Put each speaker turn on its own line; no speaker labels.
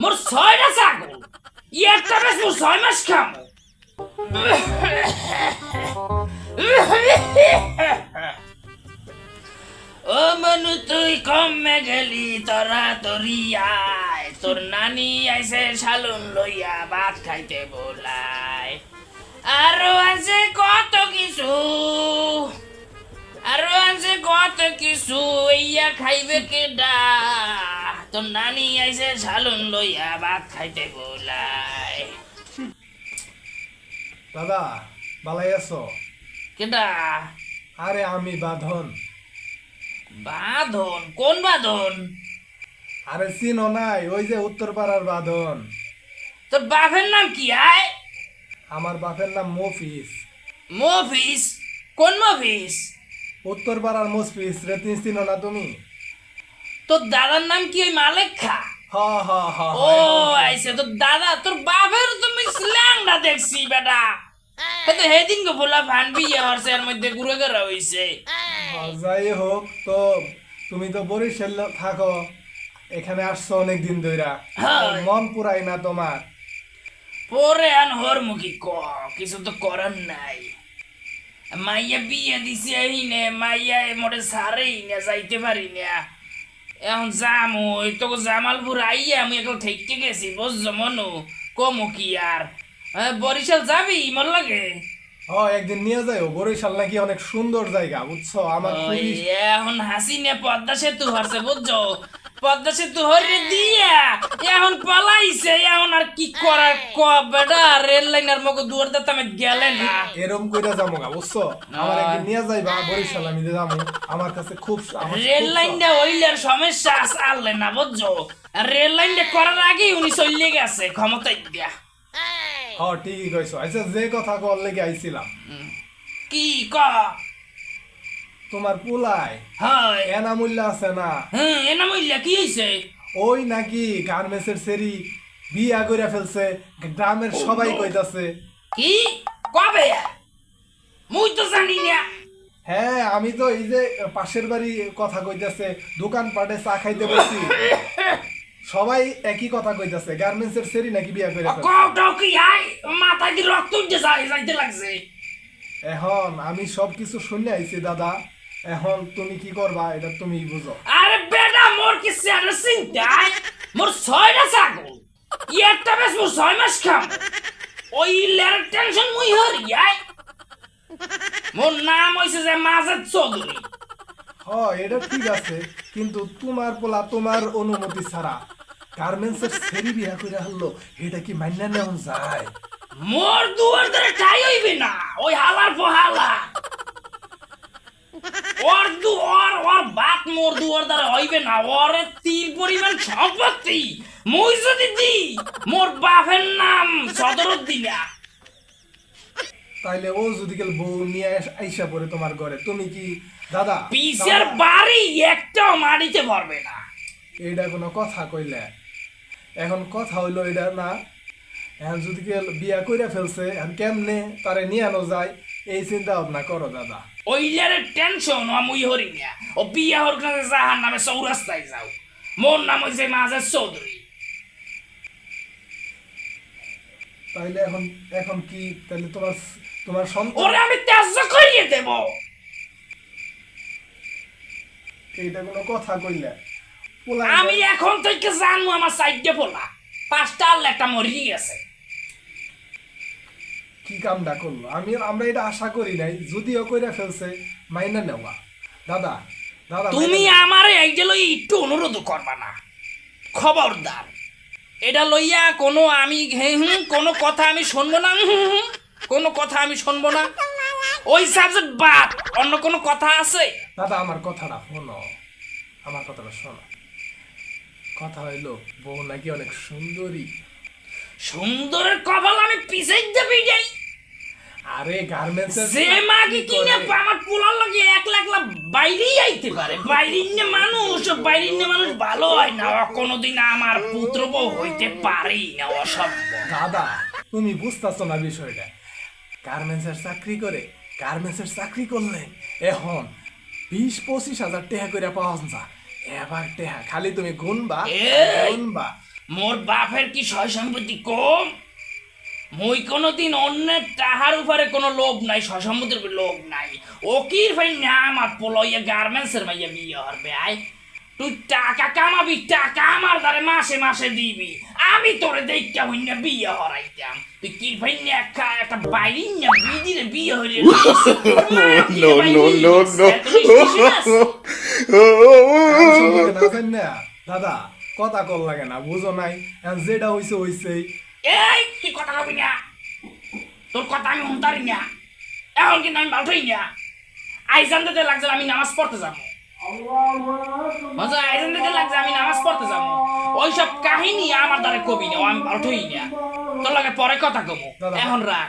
মোর ছয়টা ছাগল। একটা বেশ মোর ছয় মাস খাম। ও মনু, তুই কমে গেলি, তোরা তোরি আয়। তোর নানি আইসে শালুন লইয়া, ভাত খাইতে বলায়। আরও আছে কত কিছু। আরও আছে কত কিছু ইয়া খাইবে কেডা? তোর নানি আইসে শালুন লইয়া ভাত খাইতে বলায়
দাদা বালাই আছো?
কেডা?
আরে আমি বাঁধন।
বাঁধন? কোন বাঁধন?
আরে চিনো নাই ওই যে উত্তর পাড়ার বাঁধন।
তোর বাপের নাম কি আয়?
আমার বাপের নাম মফিস।
মফিস? কোন মফিস?
উত্তর পাড়ার মফিস রে চিনো না তুমি?
তোর দাদার নাম কি ওই মালেক খা ও আইসে তোর দাদা তোর বাপের তুমি স্ল্যাংটা দেখছি বেটা। হেদিন গো ভোলা ফান বিয়ে এর মধ্যে ঘুরে ঘুরে হইছে
যাই হোক তো তুমি তো বরিশাল থাকো এখানে আসছো অনেক দিন ধইরা।
হ্যাঁ।
মন পুরাই না তোমার।
পরে আন হর মুখী ক কিছু তো করার নাই। মাইয়া বিয়ে দিছে এই নে মাইয়া মোটে সারেই না যাইতে পারি না। এখন যাম ওই তো জামালপুর আইয়া আমি এখন থেকে গেছি বুঝছ মনু? কমু কি আর? হ্যাঁ, বরিশাল যাবি? মন লাগে?
ও একদিন নিয়ে যাই বরিশাল নাকি অনেক সুন্দর জায়গা বুঝছ? আমার
এখন হাসি নে পদ্মা সেতু হারছে বুঝছ? পদ্মা সেতু হরে দিয়া এখন পালাইছে এখন আর কি করার ক বেটা? রেল লাইনের মগো দুয়ার দাতে আমি গেলে না
এরম কইরা যাব গা বুঝছ? আমার একদিন নিয়ে যাইবা বরিশাল আমি যে যাব আমার কাছে খুব
রেল লাইনটা হইলের সমস্যা আছে আনলে না বুঝছ? আর রেল লাইনটা করার আগেই উনি চলে গেছে ক্ষমতা দিয়া।
হ ঠিকই কইছো। আচ্ছা যে কথা কল লেগে আইছিলাম।
কি ক?
তোমার পুলাই
হয়।
এনামূল্য আছে না?
হ্যাঁ এনা মইলা কি হইছে?
ওই নাকি গার্মেন্টসের সেরি বিয়া কইরা ফেলছে গ্রামের সবাই কইতাছে।
কি? কবে? মুই তো জানি না।
হ্যাঁ আমি তো এই যে পাশের বাড়ি কথা কইতাছে দোকান পাটে চা খাইতে বসছি। সবাই একই কথা কইতাছে গার্মেন্টসের সেরি নাকি বিয়া ফেলছে।
কটাও কি আই মাথায় দিয়ে রক্ত উঠতে যায় যাইতে লাগছে।
এখন আমি সব কিছু শুনে আইছি দাদা। এখন তুমি কি করবা? এটা তুমি বুঝো।
আরে বেটা মোর কি স্যারের চিন্তায় মোর ছয়টা ছাগল। একটা বেশ মোর ছয় মাস খাম। ওই লের টেনশন মুই হরি আই। মোর নাম হইছে যে মাজেদ চৌধুরী।
হ এটা ঠিক আছে কিন্তু তোমার পোলা তোমার অনুমতি ছাড়া গার্মেন্টসের সেরি বিয়া করে হলো এটা কি মান্য নেওয়া যায়?
মোর দুয়ার ধরে ঠাই হইবে না ওই হালার ফহালা ওর দু ওর ওর বাত মোর দুয়ার দ্বারা হইবে না। ওর পরিমাণ সম্পত্তি। মুই যদি দি। মোর বাপের নাম সদরুদ্দিনা।
তাইলে ও যদি বউ নিয়ে আইসা পড়ে তোমার ঘরে তুমি কি দাদা?
পিসের বাড়ি একটাও মারিতে পারবে না।
এইটা কোনো কথা কইলে। এখন কথা হইল এটা না এখন যদি বিয়া কইরা ফেলছে এখন কেমনে তারে নিয়ে আনো যায় এই চিন্তা ভাবনা করো দাদা।
ওইলার টেনশন মুই হরি না ও বিয়া হর কাছে যাহার নামে চৌরাস্তায় যাও। মোর নাম হইছে মাঝে চৌধুরী।
তাইলে এখন এখন কি? তাইলে তোমার তোমার সন্তান
ওরে আমি ত্যায্য করিয়ে দেব।
এইটা কোনো কথা কইলে।
আমি এখন থেকে জানব আমার সাইডে পোলা। পাঁচটা আর একটা মরি গেছে।
কি কামটা করল? আমি আমরা এটা আশা করি নাই যদিও কইরা ফেলছে মাইনা নেওয়া। দাদা দাদা
তুমি আমার এইটা লই একটু অনুরোধ করবা না। খবরদার। এটা লইয়া কোনো আমি হে হুম কোনো কথা আমি শুনব না হুম কোনো কথা আমি শুনব না। ওই সাবজেক্ট বাদ অন্য কোনো কথা আছে?
দাদা আমার কথাটা শোনো। আমার কথাটা শোনো। কথা হইল বউ নাকি অনেক সুন্দরী।
সুন্দরের কপাল আমি যাই
আরে গার্মেন্টস
যে মাকে কিনে আমার পোলার লাগে একলা বাইরেই আইতে পারে। বাইরের নে মানুষ বাইরের নে মানুষ ভালো হয় না। কোনোদিন আমার পুত্র বউ হইতে পারেই না অসভ্য
দাদা তুমি বুঝতেছো না বিষয়টা। গার্মেন্টসের চাকরি করে গার্মেন্টসের চাকরি করলে এখন বিশ পঁচিশ হাজার টাকা করে পাওয়া যা এবার টেহা খালি তুমি গুনবা! গুনবা।
মোর বাপের কি সয় সম্পত্তি কম? মই কোনোদিন অন্যের টাহার উপরে কোনো লোভ নাই সয় সম্পত্তির লোভ নাই। ও কি ভাই না আমার পোলইয়া গার্মেন্টসের মাইয়া বিয়ে হরবে আয়। তুই টাকা কামাবি টাকা আমার দ্বারে মাসে মাসে দিবি। আমি তোরে দেখতে হই না বিয়ে হরাইতাম। তুই কি ভাই না একটা একটা বাইরে না বিদিরে বিয়ে হইলে
সম্পর্কে না জানি না। দাদা কথা কল লাগে না বুঝো নাই? যেটা হইছে হইছেই।
এই তুই কথা কবি না তোর কথা আমি শুনতারি না এখন কিন্তু আমি ভালোই না আইজান দিতে লাগছে আমি নামাজ পড়তে যাব। মজা আইজান দিতে লাগছে আমি নামাজ পড়তে যাব। ওইসব কাহিনী আমার দ্বারা কবি না আমি ভালোই না তোর লাগে পরে কথা
কবো।
এখন রাখ।